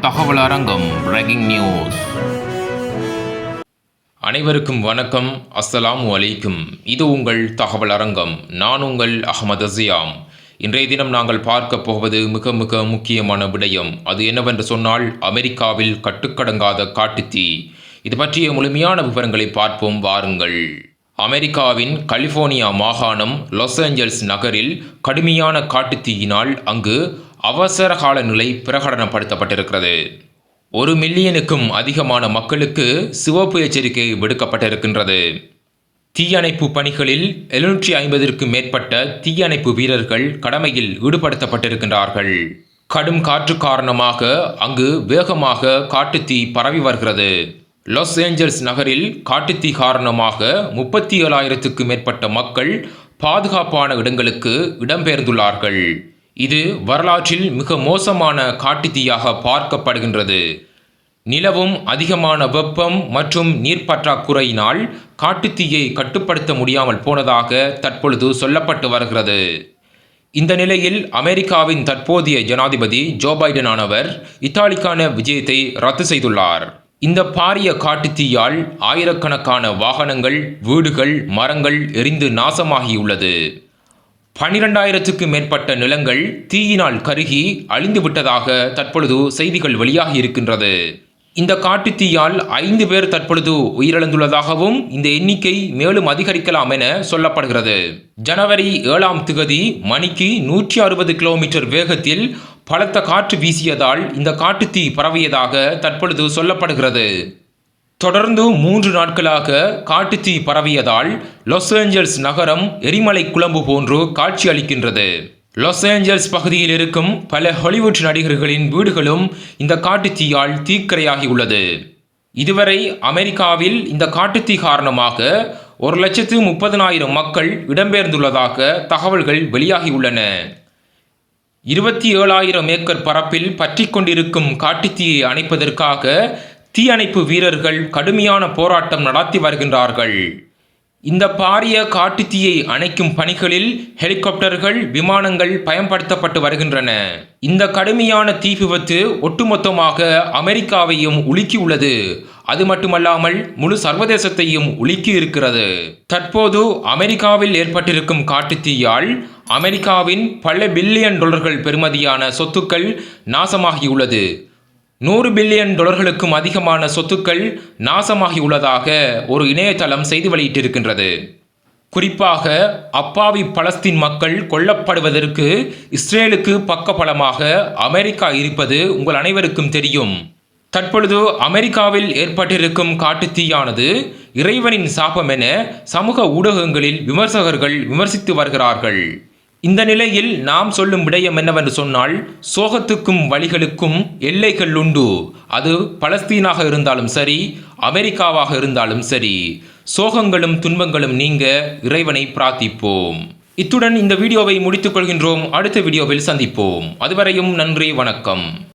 தகவல் அரங்கம் breaking news அனைவருக்கும் வணக்கம். அஸ்ஸலாமு அலைக்கும். இது உங்கள் தகவல் அரங்கம் நான் உங்கள் அகமது அசியாம் இன்றைய தினம் நாங்கள் பார்க்க போவது மிக மிக முக்கியமான விடயம். அது என்னவென்று சொன்னால் அமெரிக்காவில் கட்டுக்கடங்காத காட்டுத்தீ. இது பற்றிய முழுமையான விவரங்களை பார்ப்போம். வாருங்கள். அமெரிக்காவின் கலிபோர்னியா மாகாணம் லாஸ் ஏஞ்சல்ஸ் நகரில் கடுமையான காட்டுத்தீயினால் அங்கு அவசர கால நிலை பிரகடனப்படுத்தப்பட்டிருக்கிறது. ஒரு மில்லியனுக்கும் அதிகமான மக்களுக்கு சிவப்பு எச்சரிக்கை விடுக்கப்பட்டிருக்கின்றது. தீயணைப்பு பணிகளில் எழுநூற்றி ஐம்பதிற்கும் மேற்பட்ட தீயணைப்பு வீரர்கள் கடமையில் ஈடுபடுத்தப்பட்டிருக்கின்றார்கள். கடும் காற்று காரணமாக அங்கு வேகமாக காட்டுத்தீ பரவி வருகிறது. லாஸ் ஏஞ்சல்ஸ் நகரில் காட்டுத்தீ காரணமாக முப்பத்தி ஏழாயிரத்துக்கு மேற்பட்ட மக்கள் பாதுகாப்பான இடங்களுக்கு இடம்பெயர்ந்துள்ளார்கள். இது வரலாற்றில் மிக மோசமான காட்டுத்தீயாக பார்க்கப்படுகின்றது. நிலவும் அதிகமான வெப்பம் மற்றும் நீர் பற்றாக்குறையினால் காட்டுத்தீயை கட்டுப்படுத்த முடியாமல் போனதாக தற்பொழுது சொல்லப்பட்டு வருகிறது. இந்த நிலையில் அமெரிக்காவின் தற்போதைய ஜனாதிபதி ஜோ பைடன் ஆனவர் இத்தாலிக்கான விஜயத்தை ரத்து செய்துள்ளார். இந்த பாரிய காட்டுத்தீயால் ஆயிரக்கணக்கான வாகனங்கள் வீடுகள் மரங்கள் எரிந்து நாசமாகியுள்ளது. பனிரெண்டாயிரத்துக்கு மேற்பட்ட நிலங்கள் தீயினால் கருகி அழிந்துவிட்டதாக தற்பொழுது செய்திகள் வெளியாகி இருக்கின்றது. இந்த காட்டுத்தீயால் ஐந்து பேர் தற்பொழுது உயிரிழந்துள்ளதாகவும் இந்த எண்ணிக்கை மேலும் அதிகரிக்கலாம் என சொல்லப்படுகிறது. ஜனவரி ஏழாம் திகதி மணிக்கு நூற்றி அறுபது கிலோமீட்டர் வேகத்தில் பலத்த காற்று வீசியதால் இந்த காட்டுத்தீ பரவியதாக தற்பொழுது சொல்லப்படுகிறது. தொடர்ந்து மூன்று நாட்களாக காட்டுத்தீ பரவியதால் லாஸ் ஏஞ்சல்ஸ் நகரம் எரிமலை குழம்பு போன்று காட்சி அளிக்கின்றது. லாஸ் ஏஞ்சல்ஸ் பகுதியில் இருக்கும் பல ஹாலிவுட் நடிகர்களின் வீடுகளும் இந்த காட்டுத்தீயால் தீக்கரையாகியுள்ளது இதுவரை அமெரிக்காவில் இந்த காட்டுத்தீ காரணமாக ஒரு லட்சத்து முப்பதனாயிரம் மக்கள் இடம்பெயர்ந்துள்ளதாக தகவல்கள் வெளியாகியுள்ளன இருபத்தி ஏழாயிரம் ஏக்கர் பரப்பில் பற்றி கொண்டிருக்கும் காட்டுத்தீயை அணைப்பதற்காக தீயணைப்பு வீரர்கள் கடுமையான போராட்டம் நடத்தி வருகின்றார்கள். இந்த பாரிய காட்டுத்தீயை அணைக்கும் பணிகளில் ஹெலிகாப்டர்கள் விமானங்கள் பயன்படுத்தப்பட்டு வருகின்றன. இந்த கடுமையான தீ விபத்து ஒட்டுமொத்தமாக அமெரிக்காவையும் உலுக்கியுள்ளது. அது மட்டுமல்லாமல் முழு சர்வதேசத்தையும் உலுக்கி இருக்கிறது. தற்போது அமெரிக்காவில் ஏற்பட்டிருக்கும் காட்டுத்தீயால் அமெரிக்காவின் பல பில்லியன் டாலர்கள் பெறுமதியான சொத்துக்கள் நாசமாகியுள்ளது. நூறு பில்லியன் டாலர்களுக்கும் அதிகமான சொத்துக்கள் நாசமாகியுள்ளதாக ஒரு இணையதளம் செய்தி வெளியிட்டிருக்கின்றது. குறிப்பாக அப்பாவி பலஸ்தீன் மக்கள் கொல்லப்படுவதற்கு இஸ்ரேலுக்கு பக்கபலமாக அமெரிக்கா இருப்பது உங்கள் அனைவருக்கும் தெரியும். தற்பொழுது அமெரிக்காவில் ஏற்பட்டிருக்கும் காட்டுத்தீயானது இறைவனின் சாபம் என சமூக ஊடகங்களில் விமர்சகர்கள் விமர்சித்து வருகிறார்கள். இந்த நிலையில் நாம் சொல்லும் விடயம் என்னவென்று சொன்னால் சோகத்துக்கும் வழிகளுக்கும் எல்லைகள் உண்டு. அது பலஸ்தீனாக இருந்தாலும் சரி அமெரிக்காவாக இருந்தாலும் சரி. சோகங்களும் துன்பங்களும் நீங்க இறைவனை பிரார்த்திப்போம். இத்துடன் இந்த வீடியோவை முடித்துக் கொள்கின்றோம். அடுத்த வீடியோவில் சந்திப்போம். அதுவரையும் நன்றி வணக்கம்.